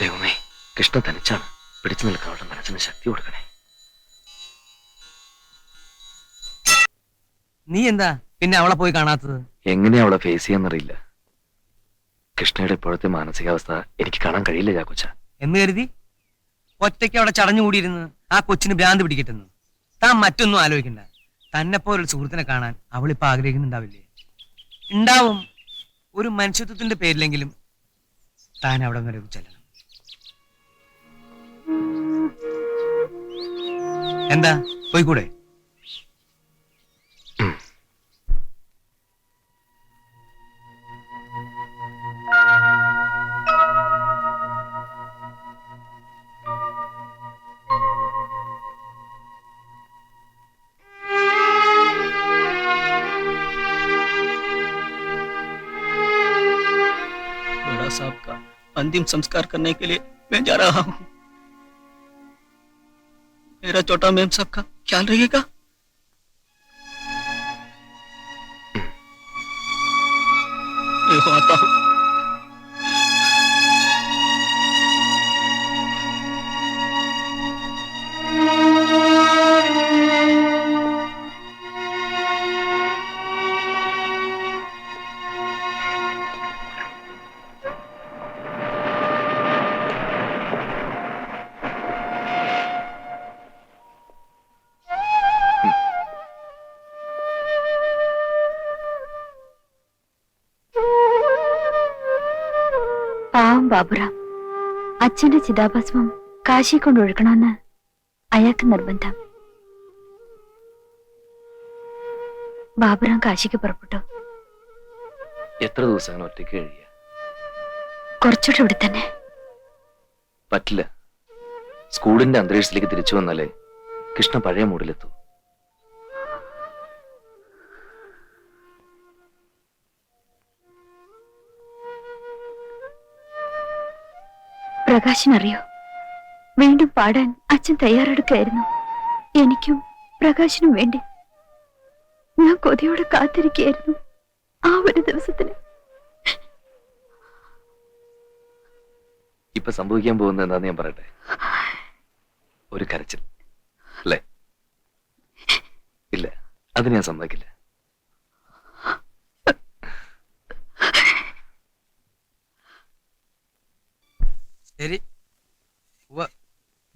ദൈവമേ കൃഷ്ണ തനിച്ചാണ് പിടിച്ചു നിൽക്കാൻ അവളുടെ മനസ്സിന് ശക്തി കൊടുക്കണേ. നീ എന്താ പിന്നെ അവളെ പോയി കാണാത്തത്? എങ്ങനെയാ അവളെ ഫേസ് ചെയ്യാന്നറിയില്ല. കൃഷ്ണയുടെ ഇപ്പോഴത്തെ മാനസികാവസ്ഥ എനിക്ക് കാണാൻ കഴിയില്ല ചാക്കോച്ച എന്ന് കരുതി? ഒറ്റയ്ക്ക് അവിടെ ചടഞ്ഞുകൂടിയിരുന്ന് ആ കൊച്ചിന് ഭ്രാന്ത് പിടിക്കട്ടെന്ന് താൻ മറ്റൊന്നും ആലോചിക്കണ്ട. തന്നെ പോലൊരു സുഹൃത്തിനെ കാണാൻ അവളിപ്പോ ആഗ്രഹിക്കുന്നുണ്ടാവില്ലേ? ഉണ്ടാവും. ഒരു മനുഷ്യത്വത്തിന്റെ പേരിലെങ്കിലും താൻ അവിടെ വരെ ചെല്ലണം. എന്താ പോയിക്കൂടെ बड़ा साहब का अंतिम संस्कार करने के लिए मैं जा रहा हूँ मेरा छोटा मैम साहब का ख्याल रखिएगा। मैं आता हूँ। ബാബുറാം. അച്ഛന്റെ ചിതാഭസ്മം കാശി കൊണ്ട് ഒഴുക്കണമെന്ന് അയാൾക്ക് നിർബന്ധം. ബാബുറാം കാശിക്ക് പുറപ്പെട്ടു. എത്ര ദിവസമാണ് ഒറ്റയ്ക്ക് കഴിയുക കുറച്ചുകൂടെ ഇവിടെ തന്നെ. പറ്റില്ല. സ്കൂളിന്റെ അന്തരീക്ഷത്തിലേക്ക് തിരിച്ചു വന്നാലേ കൃഷ്ണ പഴയ മൂഡിലെത്തൂ പ്രകാശിനറിയോ? വീണ്ടും പാടാൻ അച്ഛൻ തയ്യാറെടുക്കായിരുന്നു എനിക്കും പ്രകാശിനും വേണ്ടി. ഞാൻ കൊതിയോടെ കാത്തിരിക്കുകയായിരുന്നു. ആ ഒരു ദിവസത്തിന്. ഇപ്പൊ സംഭവിക്കാൻ പോകുന്നത് എന്താന്ന് ഞാൻ പറയട്ടെ? ഒരു കരച്ചിൽ. അല്ലേ? ഇല്ല അത് ഞാൻ സമ്മതിക്കില്ല. ശരി.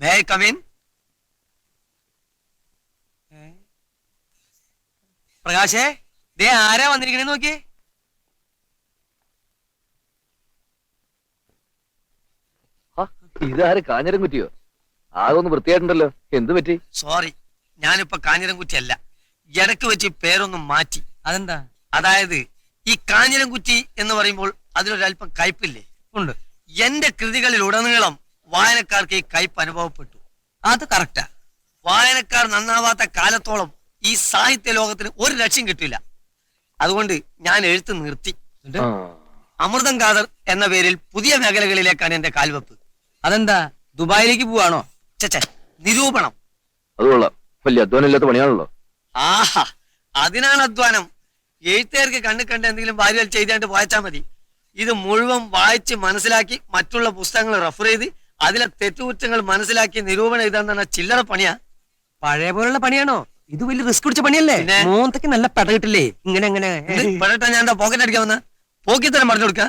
മേ കമിൻ പ്രകാശേ ദേ ആരാ വന്നിരിക്കണേ നോക്കി ഇതാര് കാഞ്ഞിരം കുറ്റിയോ? ആകെ ഒന്ന് വൃത്തിയായിട്ടുണ്ടല്ലോ. എന്ത് പറ്റി? സോറി ഞാനിപ്പോ കാഞ്ഞിരംകുറ്റിയല്ല ഇടയ്ക്ക് വെച്ച് പേരൊന്ന് മാറ്റി. അതെന്താ? അതായത് ഈ കാഞ്ഞിരംകുറ്റി എന്ന് പറയുമ്പോൾ അതിലൊരല്പം കയ്പില്ലേ? ഉണ്ട്. എന്റെ കൃതികളിൽ ഉടനീളം വായനക്കാർക്ക് ഈ കയ്പ് അനുഭവപ്പെട്ടു. അത് കറക്റ്റാ വായനക്കാർ നന്നാവാത്ത കാലത്തോളം ഈ സാഹിത്യ ലോകത്തിന് ഒരു ലക്ഷ്യം കിട്ടില്ല അതുകൊണ്ട് ഞാൻ എഴുത്ത് നിർത്തി. അമൃതം ഖാദർ എന്ന പേരിൽ പുതിയ മേഖലകളിലേക്കാണ് എന്റെ കാൽവെപ്പ്. അതെന്താ? ദുബായിലേക്ക് പോവാണോ? ചേ നിരൂപണം. വലിയ അധ്വാനമില്ലാത്ത പണിയാണല്ലോ. ആഹാ അതിനാണ് അധ്വാനം. എഴുത്തുകാർക്ക് കണ്ണു കണ്ട് എന്തെങ്കിലും ഭാര്യ ചെയ്താണ്ട് വായിച്ചാൽ മതി. ഇത് മുഴുവൻ വായിച്ച് മനസ്സിലാക്കി മറ്റുള്ള പുസ്തകങ്ങൾ റെഫർ ചെയ്ത് അതിലെ തെറ്റുകുറ്റങ്ങൾ മനസ്സിലാക്കി നിരൂപണം പറഞ്ഞ ചില്ലറ പണിയാ. പഴയ പോലുള്ള പണിയാണോ? ഇത് വലിയ റിസ്ക് പിടിച്ച പണിയല്ലേ? മോന്തക്ക് നല്ല പെട കിട്ടില്ലേ? ഇങ്ങനെ അങ്ങനെ പടട്ട ഞാൻ എന്താ പോക്കറ്റ് അടിക്കാൻ വന്ന? തന്നെ പറഞ്ഞു കൊടുക്ക.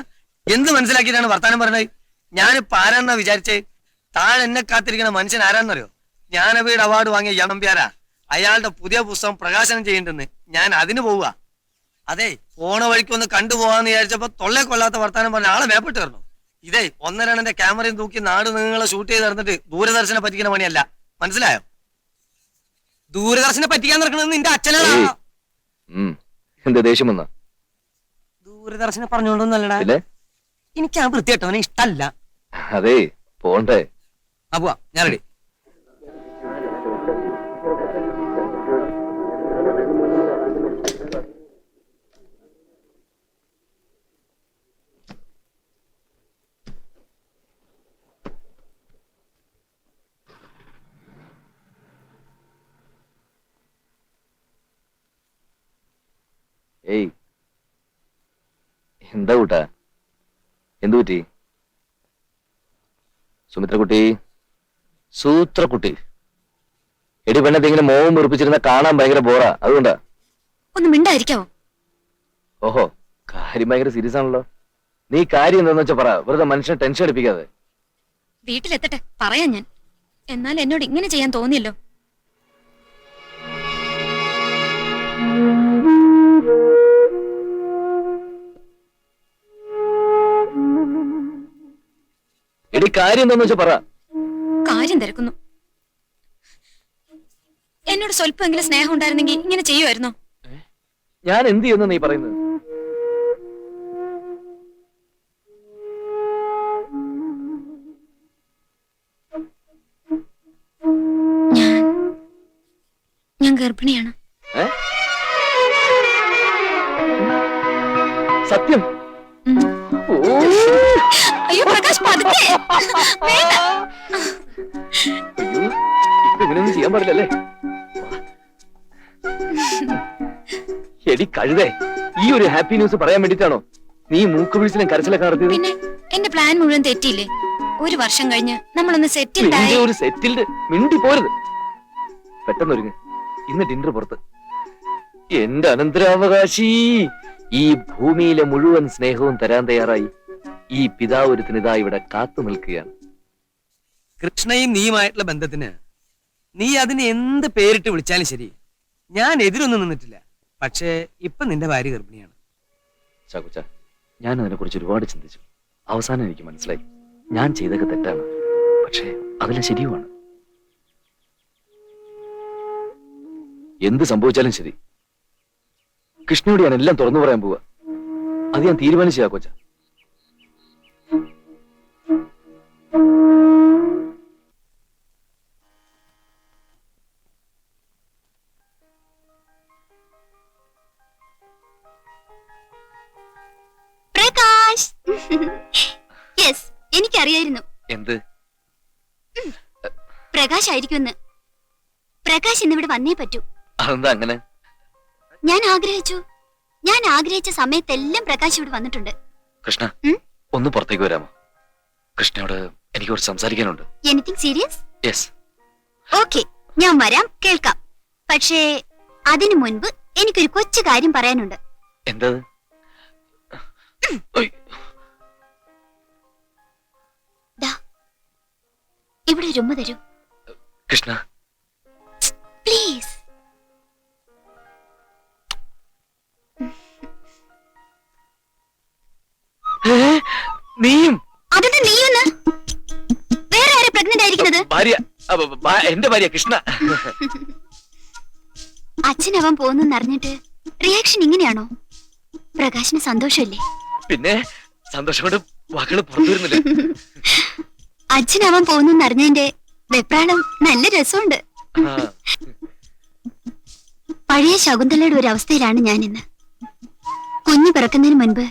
എന്ത് മനസ്സിലാക്കിയിട്ടാണ് വർത്താനം പറഞ്ഞത്? ഞാൻ ആരാന്നാ വിചാരിച്ചേ? താൻ എന്നെ കാത്തിരിക്കുന്ന മനുഷ്യൻ ആരാന്നറിയോ? ജ്ഞാനപീഠ അവാർഡ് വാങ്ങിയ യണമ്പ്യാരാ അയാളുടെ പുതിയ പുസ്തകം പ്രകാശനം ചെയ്യേണ്ടെന്ന് ഞാൻ അതിന് പോവുക. അതെ പോണ വഴിക്ക് ഒന്ന് കണ്ടുപോകാന്ന് വിചാരിച്ചപ്പോ തൊള്ളെ കൊള്ളാത്ത വർത്താനം പറഞ്ഞ ആളെ മേപ്പിട്ട് വരണം ഇതേ ഒന്നരണ്ണെന്റെ ക്യാമറയും തൂക്കി നാട് നിങ്ങളെ ഷൂട്ട് ചെയ്ത് നടന്നിട്ട് ദൂരദർശനെ പറ്റിക്കുന്ന പണിയല്ല. മനസ്സിലായോ? ദൂരദർശനെ പറ്റിക്കാൻ നടക്കുന്നത് നിന്റെ അച്ഛനാണ്? ഏയ്. ഉം. എന്താ ദേഷ്യം വന്ന? ദൂരദർശനെ പറഞ്ഞോണ്ടൊന്നല്ലടാ എനിക്ക് ആ വൃത്തിയായിട്ടവനെ ഇഷ്ടല്ല. അതെ പോണ്ടേ. ആ പോവാ. ഞാൻ റെഡി എന്താ കൂട്ടാ? എന്തു പറ്റി? സുമിത്രക്കുട്ടി സൂത്രക്കുട്ടി. എടി പെണ്ണത്തെ ഇങ്ങനെ മോവും മുറിപ്പിച്ചിരുന്ന കാണാൻ ഭയങ്കര ബോറാ അതുകൊണ്ടാ. ഒന്ന് മിണ്ടായിരിക്കാവോ ഓഹോ കാര്യം ഭയങ്കര സീരിയസ് ആണല്ലോ. നീ കാര്യം എന്താന്ന് വെച്ചാ പറ. വെറുതെ മനുഷ്യനെ ടെൻഷൻ അടിപ്പിക്കാതെ. വീട്ടിലെത്തട്ടെ പറയാ ഞാൻ. എന്നാൽ എന്നോട് ഇങ്ങനെ ചെയ്യാൻ തോന്നിയല്ലോ. കാര്യം എന്താന്ന് വെച്ചാ പറ. കാര്യം തിരക്കുന്നു. എന്നോട് സ്വല്പമെങ്കിലും സ്നേഹം ഉണ്ടായിരുന്നെങ്കിൽ ഇങ്ങനെ ചെയ്യുമായിരുന്നോ? ഞാൻ എന്ത് ചെയ്യുന്നു നീ പറയുന്നത്? ഞാൻ ഞാൻ ഗർഭിണിയാണ്. ഏ? പതുക്കെ. വേണ്ട. അയ്യോ ഇപ്പൊ ഇങ്ങനെയൊന്നും ചെയ്യാൻ പാടില്ലല്ലേ? എടി കഴുതേ ഈ ഒരു ഹാപ്പി ന്യൂസ് പറയാൻ വേണ്ടിട്ടാണോ നീ മൂക്ക് പിടിച്ചിലും കരച്ചിലൊക്കെ നടത്തിയത്? പിന്നെ എന്റെ പ്ലാൻ മുഴുവൻ തെറ്റിയില്ലേ? ഒരു വർഷം കഴിഞ്ഞ് നമ്മളൊന്ന് സെറ്റിൽഡ് നിന്റെ ആയി. ഒരു സെറ്റിൽഡ് മിണ്ടി പോരുത്. പെട്ടെന്ന് ഒരുങ്ങ്. ഇന്ന് ഡിന്നർ പുറത്ത്. എന്റെ അനന്തരാവകാശി ഈ ഭൂമിയിലെ മുഴുവൻ സ്നേഹവും തരാൻ തയ്യാറായി. ഈ പിതാവ് ഒരുത്തിനിതാ ഇവിടെ കാത്തു നിൽക്കുകയാണ്. കൃഷ്ണയും നീയുമായിട്ടുള്ള ബന്ധത്തിന് നീ അതിന് എന്ത് പേരിട്ട് വിളിച്ചാലും ശരി ഞാൻ എതിരൊന്നും നിന്നിട്ടില്ല. പക്ഷേ ഇപ്പൊ നിന്റെ ഭാര്യ ഗർഭിണിയാണ്. ചാക്കുച്ച ഞാൻ അതിനെ കുറിച്ച് ഒരുപാട് ചിന്തിച്ചു. അവസാനം എനിക്ക് മനസ്സിലായി. ഞാൻ ചെയ്തൊക്കെ തെറ്റാണ്. പക്ഷേ അതിലെ ശരിയുമാണ്. എന്ത് സംഭവിച്ചാലും ശരി. കൃഷ്ണയോട് ഞാൻ എല്ലാം തുറന്നു പറയാൻ പോവാ. അത് ഞാൻ തീരുമാനിച്ചാ ചാക്കോച്ച. പ്രകാശ് ആയിരിക്കുമെന്ന്. പ്രകാശ് ഇന്നിവിടെ വന്നേ പറ്റൂ. അതെന്താ അങ്ങനെ? ഞാൻ ആഗ്രഹിച്ചു. ഞാൻ ആഗ്രഹിച്ച സമയത്തെല്ലാം പ്രകാശ് ഇവിടെ വന്നിട്ടുണ്ട്. കൃഷ്ണ ഉം? ഒന്ന് പുറത്തേക്ക് വരാമോ? കൃഷ്ണയോട് എനിക്ക് കുറച്ച് സംസാരിക്കാനുണ്ട്. എനിത്തിങ് സീരിയസ് യെസ് ഓക്കെ ഞാൻ വരാം കേൾക്കാം. പക്ഷേ അതിനു മുൻപ് എനിക്കൊരു കൊച്ചു കാര്യം പറയാനുണ്ട്. എന്തത്? ഒയ്. ഇവിടെ ഒരു ഉമ്മ തരൂ. കൃഷ്ണ. പ്ലീസ്? നീയും? അതെന്താ നീയെന്ന്? വേറെ ആരെ പ്രഗ്നന്റ് ആയിരിക്കുന്നത്? ഭാര്യ അപ്പൊ ഭാ- എന്റെ ഭാര്യ കൃഷ്ണ. അച്ഛനവൻ പോകുന്നെന്ന് അറിഞ്ഞിട്ട് റിയാക്ഷൻ ഇങ്ങനെയാണോ? പ്രകാശിന് സന്തോഷമില്ലേ? പിന്നെ സന്തോഷം കൊണ്ട് വാക്കുകൾ പുറത്തു വരുന്നില്ല? അച്ഛനവൻ പോകുന്നെന്ന് അറിഞ്ഞതിന്റെ വെപ്രാളം നല്ല രസമുണ്ട്. പഴയ ശകുന്തളയുടെ ഒരു അവസ്ഥയിലാണ് ഞാൻ ഇന്ന് കുഞ്ഞു പിറക്കുന്നതിന് മുൻപ്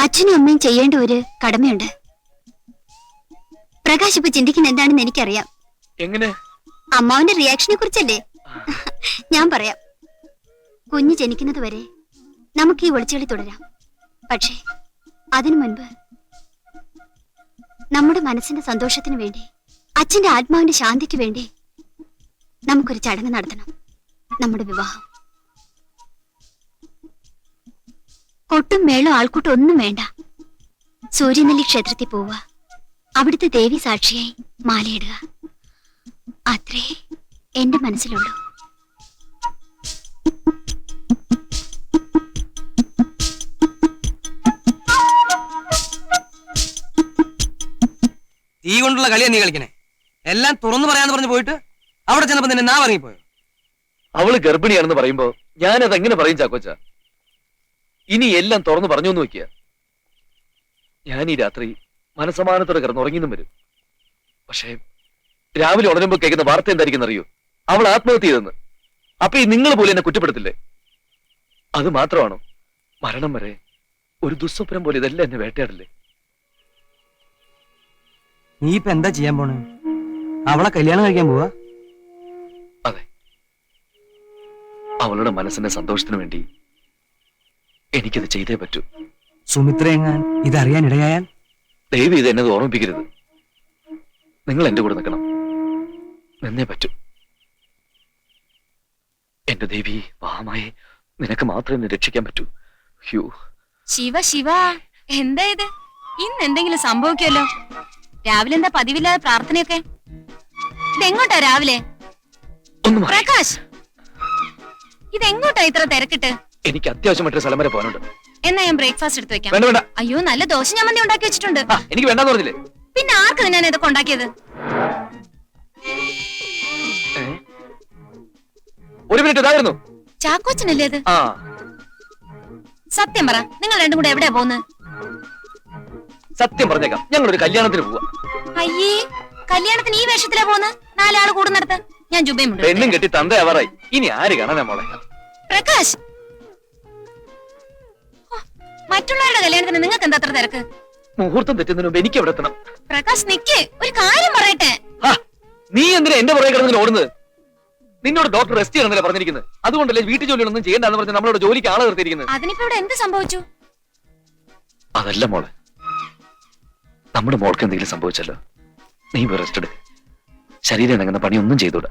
അച്ഛനും അമ്മയും ചെയ്യേണ്ട ഒരു കടമയുണ്ട്. പ്രകാശ് ഇപ്പൊ ചിന്തിക്കുന്ന എന്താണെന്ന് എനിക്കറിയാം. എങ്ങനെ? അമ്മാവിന്റെ റിയാക്ഷനെ കുറിച്ചല്ലേ? ഞാൻ പറയാം. കുഞ്ഞ് ജനിക്കുന്നത് വരെ നമുക്ക് ഈ ഒളിച്ചുകളി തുടരാം. പക്ഷേ അതിനു മുൻപ് നമ്മുടെ മനസ്സിന്റെ സന്തോഷത്തിന് വേണ്ടി അച്ഛന്റെ ആത്മാവിന്റെ ശാന്തിക്ക് വേണ്ടി നമുക്കൊരു ചടങ്ങ് നടത്തണം. നമ്മുടെ വിവാഹം. കൊട്ടും മേളും ആൾക്കൂട്ടും ഒന്നും വേണ്ട. സൂര്യനെല്ലി ക്ഷേത്രത്തിൽ പോവുക. അവിടുത്തെ ദേവി സാക്ഷിയായി മാലയിടുക. അത്രേ എന്റെ മനസ്സിലുള്ളൂ. ഈ കൊണ്ടുള്ള കളിയാ നീ കളിക്കണേ? എല്ലാം തുറന്നു പറയാന്ന് പറഞ്ഞു പോയിട്ട് അവിടെ ചെന്നപ്പോ നിന്നെ നാ ഇറങ്ങിപ്പോയോ? അവൾ ഗർഭിണിയാണെന്ന് പറയുമ്പോ ഞാനത് എങ്ങനെ പറയും ചാക്കോച്ച? ഇനി എല്ലാം തുറന്നു പറഞ്ഞു എന്ന് വെക്കുക ഞാൻ ഈ രാത്രി മനസമാനത്തോടെ കിടന്നുറങ്ങിന്നും വരും. പക്ഷേ രാവിലെ ഉണരുമ്പോ കേൾക്കുന്ന വാർത്ത എന്തായിരിക്കും അറിയൂ അവൾ ആത്മഹത്യ ചെയ്തെന്ന്. അപ്പൊ ഈ നിങ്ങൾ പോലും എന്നെ കുറ്റപ്പെടുത്തില്ലേ? അത് മാത്രമാണോ? മരണം വരെ ഒരു ദുസ്വപ്നം പോലെ ഇതെല്ലാം എന്നെ വേട്ടയാടില്ലേ? നീ ഇപ്പൊ എന്താ ചെയ്യാൻ പോണേ? അവളെ കല്യാണം കഴിക്കാൻ പോവാ? അതെ. അവളുടെ മനസ്സിന്റെ സന്തോഷത്തിന് വേണ്ടി എനിക്കത് ചെയ്തേ പറ്റൂ. സുമിത്രയെങ്ങാൻ ഇതറിയാൻ ഇടയായാൽ ദൈവം ഇത് എന്നത് ഓർമ്മിപ്പിക്കരുത്. നിങ്ങൾ എന്റെ കൂടെ നിൽക്കണം. നിന്നേ പറ്റൂ. എന്റെ ദേവി വാമായി നിനക്ക് മാത്രമേ എന്നെ രക്ഷിക്കാൻ പറ്റൂ. ഹ്യൂ. ശിവ ശിവ എന്താ ഇത്? ഇന്ന് എന്തെങ്കിലും സംഭവിക്കുമല്ലോ രാവിലെ എന്താ പതിവില്ലാതെ പ്രാർത്ഥനയൊക്കെ? ഇതെങ്ങോട്ടാ രാവിലെ? പ്രകാശ് ഇതെങ്ങോട്ടാ ഇത്ര തിരക്കിട്ട്? എനിക്ക് അത്യാവശ്യമായിട്ടൊരു സ്ഥലം വരെ പോകാനുണ്ട്. എന്നാ ഞാൻ ബ്രേക്ക്ഫാസ്റ്റ് എടുത്ത് വെക്കാം. വേണ്ട വേണ്ട. അയ്യോ നല്ല ദോശ ഞാൻ മന്തി ഉണ്ടാക്കി വെച്ചിട്ടുണ്ട്. ആ എനിക്ക് വേണ്ടെന്ന് പറഞ്ഞില്ലേ? പിന്നെ ആർക്ക് ഞാൻ ഇതൊക്കെ ഉണ്ടാക്കിയത്? ഏ? ഒരു മിനിറ്റ് ഇതായിരുന്നു. ചാക്കോച്ചനല്ലേ അത്? ആ. സത്യം പറ നിങ്ങൾ രണ്ടും കൂടെ എവിടെയാ പോകുന്നത്? സത്യം പറഞ്ഞേക്കാം. ഞങ്ങൾ ഒരു കല്യാണത്തിന് പോവാ. അയ്യേ കല്യാണത്തിന് ഈ വേഷത്തിലാ പോന്ന്? നാലാൾ കൂടുന്നിടത്ത്. ഞാൻ ജുബയും ഉണ്ട് പെണ്ണും കെട്ടി തന്തയാവാറായി. ഇനി ആര് കാണാൻ മോളെ? പ്രകാശ്! മറ്റുള്ളവരുടെ കല്യാണത്തിന് നിങ്ങൾക്ക് എന്താ അത്ര തിരക്ക്? മുഹൂർത്തം തെറ്റുന്നതിന് മുമ്പ് എനിക്ക് എവിടെ എത്തണം. പ്രകാശ് നിക്ക്. ഒരു കാര്യം പറയട്ടെ. നീ എന്തിനാ എന്റെ പുറകെ കിടന്നു ഓടുന്നത്? നിന്നോട് ഡോക്ടർ റെസ്റ്റ് ചെയ്യണമെന്നല്ലേ പറഞ്ഞിരിക്കുന്നത്? അതുകൊണ്ടല്ലേ വീട്ടു ജോലികളൊന്നും ചെയ്യണ്ടെന്ന് പറഞ്ഞ് നമ്മളോട് ജോലിക്ക് ആളെ നിർത്തിയിരിക്കുന്നത്? അതിനിപ്പോ ഇവിടെ എന്ത് സംഭവിച്ചു? അതല്ല മോളെ. നമ്മുടെ മോൾക്ക് എന്തെങ്കിലും സംഭവിച്ചല്ലോ. നീ റെസ്റ്റ് എടുക്ക്. ശരീരം ഇണങ്ങുന്ന പണിയൊന്നും ചെയ്തൂടാ.